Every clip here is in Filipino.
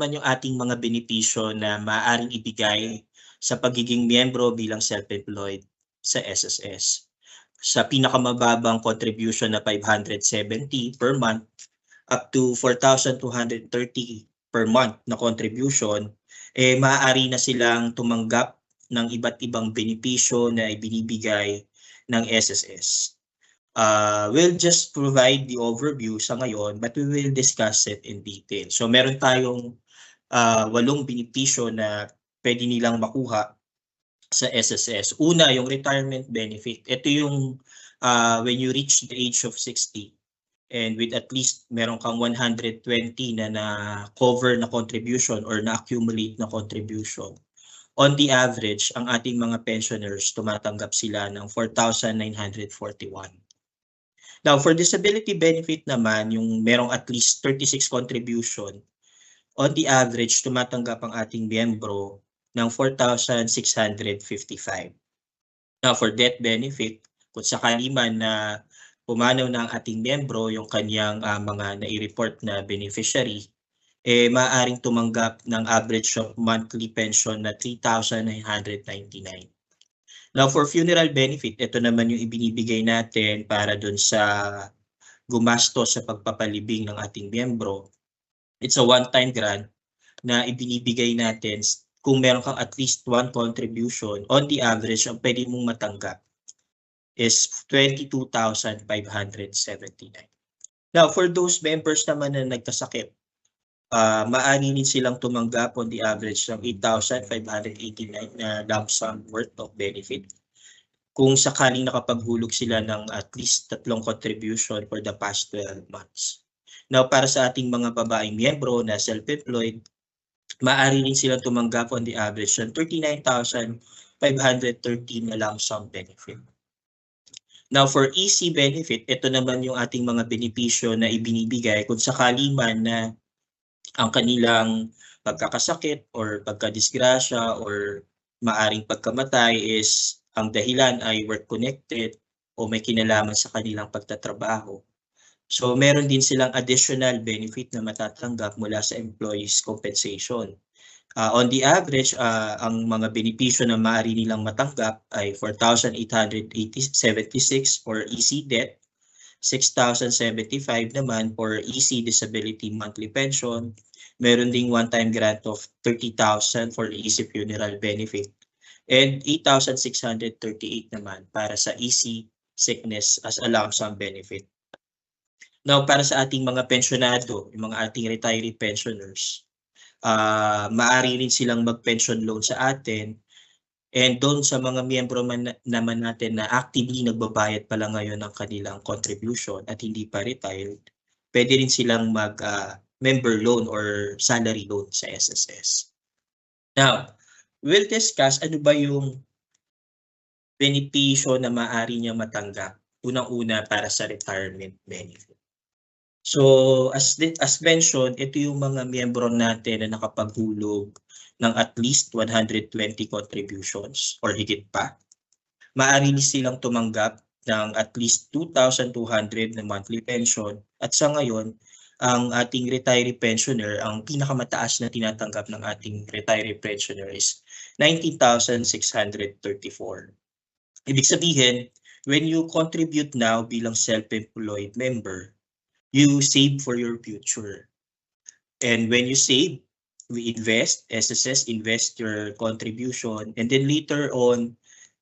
naman yung ating mga benepisyo na maaaring ibigay sa pagiging miyembro bilang self-employed sa SSS. Sa pinakamababang contribution na 570 per month up to 4,230 per month na contribution, eh maaari na silang tumanggap ng iba't ibang benepisyo na ibinibigay ng SSS. Uh, we'll just provide the overview sa ngayon but we will discuss it in detail. So meron tayong uh, walong benepisyo na pwede nilang makuha sa SSS. Una, yung retirement benefit. Ito yung uh, when you reach the age of 60 and with at least meron kang 120 na na-cover na contribution or na-accumulate na contribution on the average, ang ating mga pensioners tumatanggap sila ng 4,941. Now, for disability benefit naman, yung merong at least 36 contribution, on the average, tumatanggap ang ating miyembro ng 4,655. Now, for death benefit, kung sakali man na pumanaw ng ating miyembro yung kanyang uh, mga nai-report na beneficiary, eh maaaring tumanggap ng average of monthly pension na 3,999. Now for funeral benefit, ito naman yung ibinibigay natin para dun sa gumasto sa pagpapalibing ng ating miyembro. It's a one-time grant na ibinibigay natin kung meron kang at least one contribution, on the average, ang pwede mong matanggap is 22,579. Now, for those members naman na nagkasakit, uh, maaari din silang tumanggap on the average ng 8,589 na lump sum worth of benefit kung sakaling nakapaghulog sila ng at least tatlong contribution for the past 12 months. Now, para sa ating mga babaeng miyembro na self-employed, maaari din silang tumanggap on the average ng 39,513 na lump sum benefit. Now, for EC benefit, ito naman yung ating mga benepisyo na ibinibigay kung sakali man na ang kanilang pagkakasakit or pagkadisgrasya or maaring pagkamatay is ang dahilan ay work connected o may kinalaman sa kanilang pagtatrabaho. So meron din silang additional benefit na matatanggap mula sa employees compensation. Uh, on the average, uh, ang mga benepisyo na maaari nilang matanggap ay 4,876 for EC debt, 6,075 naman for EC Disability Monthly Pension. Meron ding one-time grant of 30,000 for EC Funeral Benefit. And 8,638 naman para sa EC Sickness as a lump sum benefit. Now, para sa ating mga pensionado, yung mga ating retiree pensioners, uh, maaari rin silang mag-pension loan sa atin And doon sa mga miyembro man, naman natin na actively nagbabayad pa lang ngayon ng kanilang contribution at hindi pa retired, pwede rin silang mag uh, member loan or salary loan sa SSS. Now, we'll discuss ano ba yung benepisyo na maaari niya matanggap unang-una para sa retirement benefit. So, as, as mentioned, ito yung mga miyembro natin na nakapaghulog ng at least 120 contributions or higit pa. Maaari silang tumanggap ng at least 2,200 na monthly pension at sa ngayon, ang ating retiree pensioner, ang pinakamataas na tinatanggap ng ating retiree pensioner is 19,634. Ibig sabihin, when you contribute now bilang self-employed member, you save for your future. And when you save, we invest, SSS invest your contribution, and then later on,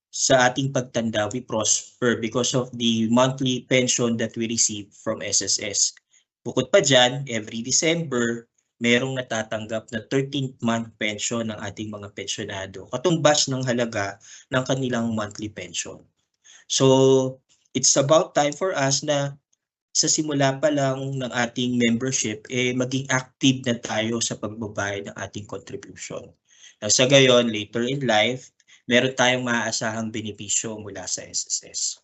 sa ating pagtanda, we prosper because of the monthly pension that we receive from SSS. Bukod pa dyan, every December, merong natatanggap na 13th month pension ng ating mga pensionado, katumbas ng halaga ng kanilang monthly pension. So, it's about time for us na sa simula pa lang ng ating membership, eh, maging active na tayo sa pagbabayad ng ating contribution. Now, sa gayon, later in life, meron tayong maaasahang benepisyo mula sa SSS.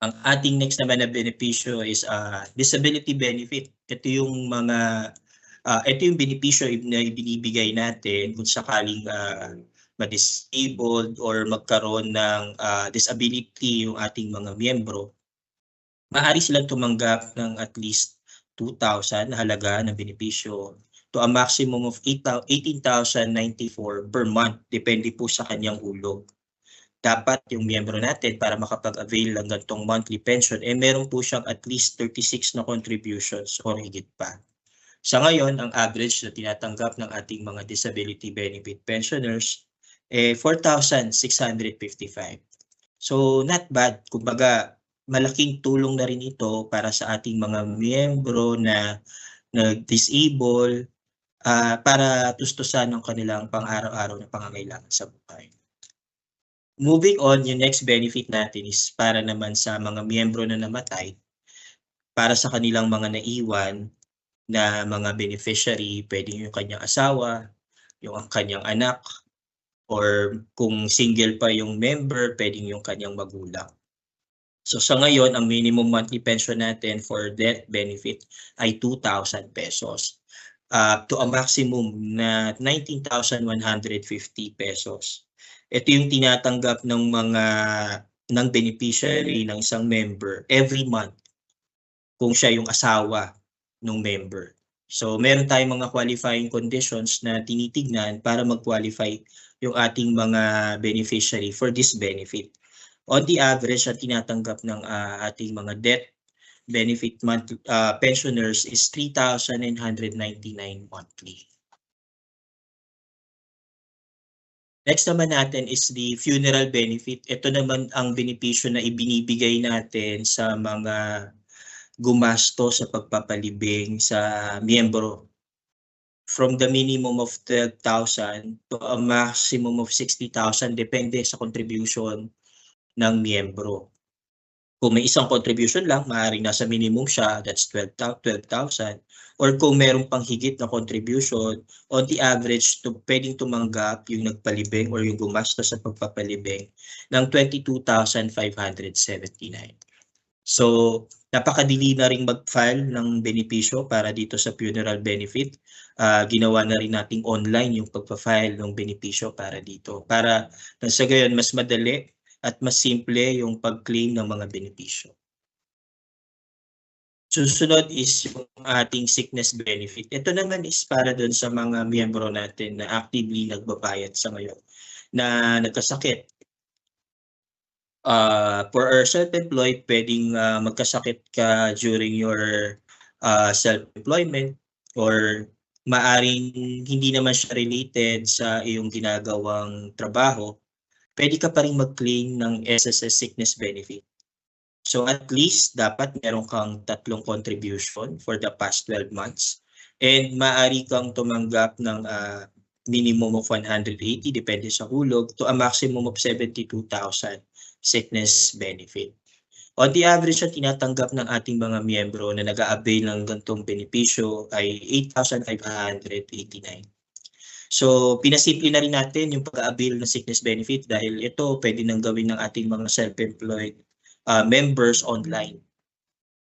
Ang ating next naman na benepisyo is uh, disability benefit. Ito yung mga uh, ito yung benepisyo na ibinibigay natin kung sakaling uh, ma-disabled or magkaroon ng uh, disability yung ating mga miyembro maaari silang tumanggap ng at least 2,000 na halaga ng benepisyo to a maximum of 8 18,094 per month. Depende po sa kanyang hulog. Dapat yung miyembro natin para makapag-avail ng gantong monthly pension, eh meron po siyang at least 36 na contributions or higit pa. Sa ngayon, ang average na tinatanggap ng ating mga disability benefit pensioners eh 4,655. So not bad. Kumbaga, malaking tulong na rin ito para sa ating mga miyembro na nag-disable uh, para tustusan ang kanilang pang-araw-araw na pangangailangan sa buhay. Moving on, yung next benefit natin is para naman sa mga miyembro na namatay, para sa kanilang mga naiwan, na mga beneficiary, pwedeng yung kanyang asawa, yung kanyang anak, or kung single pa yung member, pwedeng yung kanyang magulang. So sa ngayon, ang minimum monthly pension natin for death benefit ay 2,000 pesos uh, to a maximum na 19,150 pesos. Ito yung tinatanggap ng mga ng beneficiary ng isang member every month kung siya yung asawa ng member. So meron tayong mga qualifying conditions na tinitignan para mag-qualify yung ating mga beneficiary for this benefit. On the average, ang tinatanggap ng uh, ating mga debt benefit month, uh, pensioners is 3,999 monthly. Next naman natin is the funeral benefit. Ito naman ang benepisyo na ibinibigay natin sa mga gumasto sa pagpapalibing sa miyembro from the minimum of 12,000 to a maximum of 60,000 depende sa contribution ng miyembro. Kung may isang contribution lang, maaaring nasa minimum siya, that's 12,000. Or kung meron pang higit na contribution, on the average, to, pwedeng tumanggap yung nagpalibing or yung gumasta sa pagpapalibing ng 22,579. So, napakadili na ring mag-file ng benepisyo para dito sa funeral benefit. Uh, ginawa na rin nating online yung pagpa-file ng benepisyo para dito. Para sa gayon, mas madali at mas simple yung pag-claim ng mga benepisyo. Susunod is yung ating sickness benefit. Ito naman is para doon sa mga miyembro natin na actively nagbabayad sa ngayon na nagkasakit uh, for our self-employed, pwedeng uh, magkasakit ka during your uh, self-employment or maaring hindi naman siya related sa iyong ginagawang trabaho, pwede ka pa rin mag-claim ng SSS sickness benefit. So at least dapat meron kang tatlong contribution for the past 12 months and maaari kang tumanggap ng uh, minimum of 180 depende sa hulog to a maximum of 72,000 sickness benefit. On the average na tinatanggap ng ating mga miyembro na nag-a-avail ng gantong benepisyo ay 8,589. So, pinasimple na rin natin yung pag-avail ng sickness benefit dahil ito pwede nang gawin ng ating mga self-employed uh, members online.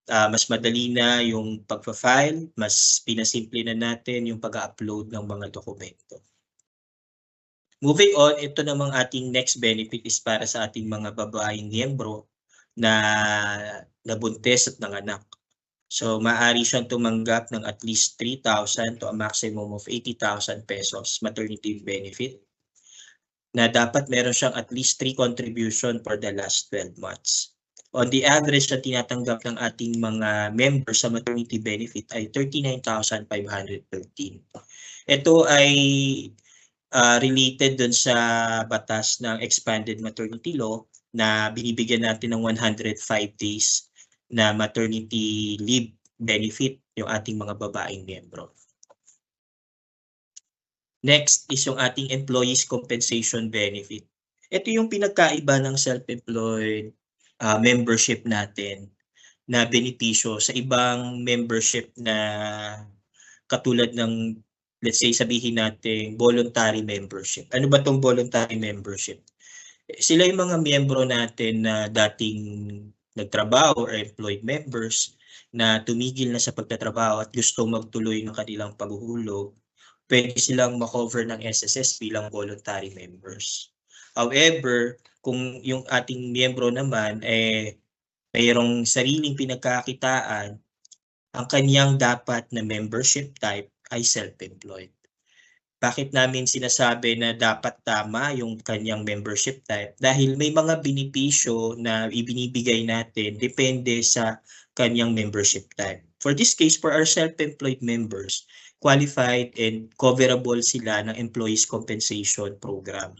Uh, mas madali na yung pagpa-file, mas pinasimple na natin yung pag-upload ng mga dokumento. Moving on, ito namang ating next benefit is para sa ating mga babaeng miyembro na nabuntis at nanganak. So maaari siyang tumanggap ng at least 3,000 to a maximum of 80,000 pesos maternity benefit na dapat meron siyang at least 3 contribution for the last 12 months. On the average na tinatanggap ng ating mga members sa maternity benefit ay 39,513. Ito ay uh, related dun sa batas ng expanded maternity law na binibigyan natin ng 105 days na maternity leave benefit yung ating mga babaeng miyembro. Next is yung ating employees compensation benefit. Ito yung pinagkaiba ng self-employed uh, membership natin na benepisyo sa ibang membership na katulad ng let's say sabihin natin voluntary membership. Ano ba tong voluntary membership? Sila yung mga miyembro natin na dating nagtrabaho or employed members na tumigil na sa pagtatrabaho at gusto magtuloy ng kanilang paghuhulog, pwede silang makover ng SSS bilang voluntary members. However, kung yung ating miyembro naman eh mayroong sariling pinagkakitaan, ang kanyang dapat na membership type ay self-employed. Bakit namin sinasabi na dapat tama yung kanyang membership type? Dahil may mga benepisyo na ibinibigay natin depende sa kanyang membership type. For this case, for our self-employed members, qualified and coverable sila ng Employees Compensation Program.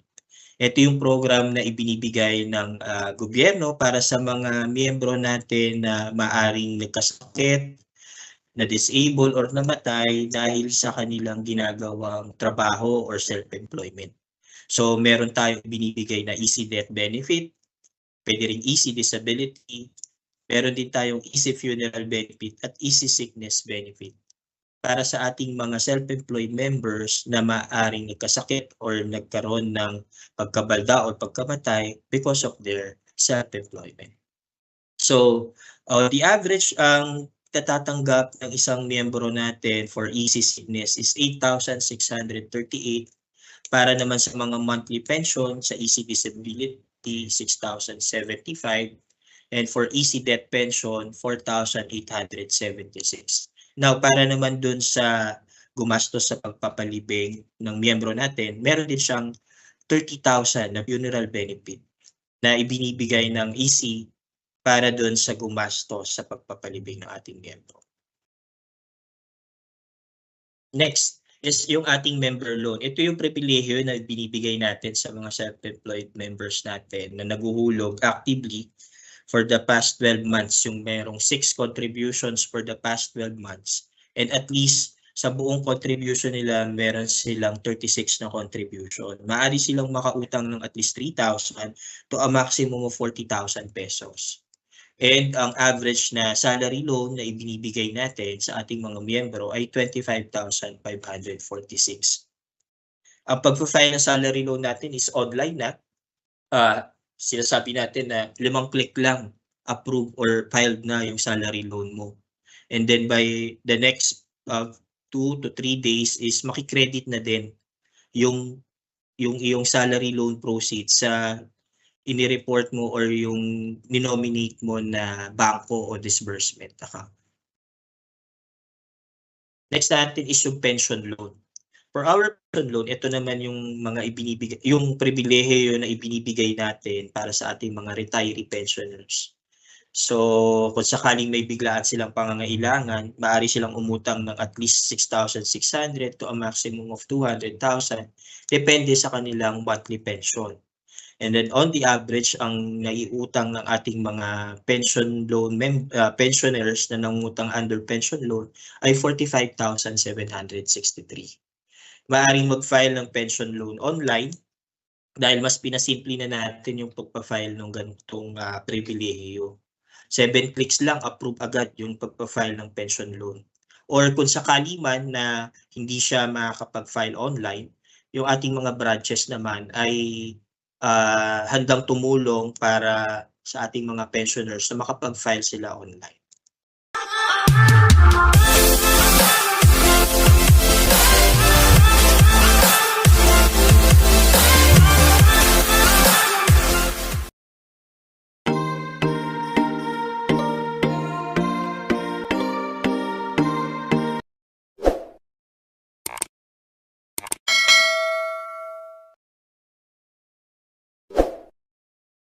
Ito yung program na ibinibigay ng ah, gobyerno para sa mga miyembro natin na maaring nagkasakit, na disable or namatay dahil sa kanilang ginagawang trabaho or self-employment. So meron tayong binibigay na easy death benefit, pwede rin easy disability, meron din tayong easy funeral benefit at easy sickness benefit para sa ating mga self-employed members na maaring nagkasakit or nagkaroon ng pagkabalda or pagkamatay because of their self-employment. So, uh, the average ang natatanggap ng isang miyembro natin for easy sickness is 8,638 para naman sa mga monthly pension sa easy disability 6,075 and for easy death pension 4,876. Now, para naman dun sa gumastos sa pagpapalibing ng miyembro natin, meron din siyang 30,000 na funeral benefit na ibinibigay ng easy para doon sa gumastos sa pagpapalibing ng ating miyembro. Next is yung ating member loan. Ito yung pribilehiyo na binibigay natin sa mga self-employed members natin na naguhulog actively for the past 12 months yung merong 6 contributions for the past 12 months and at least sa buong contribution nila meron silang 36 na contribution. Maari silang makautang ng at least 3,000 to a maximum of 40,000 pesos. And ang average na salary loan na ibinibigay natin sa ating mga miyembro ay 25,546. Ang pag-file ng salary loan natin is online na. Uh, sinasabi natin na limang click lang approve or filed na yung salary loan mo. And then by the next uh, to three days is makikredit na din yung yung iyong salary loan proceeds sa inireport mo or yung ninominate mo na bangko o disbursement account. Next natin is yung pension loan. For our pension loan, ito naman yung mga ibinibigay, yung pribilehiyo na ibinibigay natin para sa ating mga retiree pensioners. So, kung sakaling may biglaan silang pangangailangan, maaari silang umutang ng at least 6,600 to a maximum of 200,000 depende sa kanilang monthly pension. And then on the average, ang naiutang ng ating mga pension loan mem- uh, pensioners na nangutang under pension loan ay 45,763. Maaring mag-file ng pension loan online dahil mas pinasimple na natin yung pagpa-file ng ganitong uh, pribilehiyo. Seven clicks lang, approve agad yung pagpa-file ng pension loan. Or kung sakali man na hindi siya makakapag-file online, yung ating mga branches naman ay uh, handang tumulong para sa ating mga pensioners na makapag-file sila online.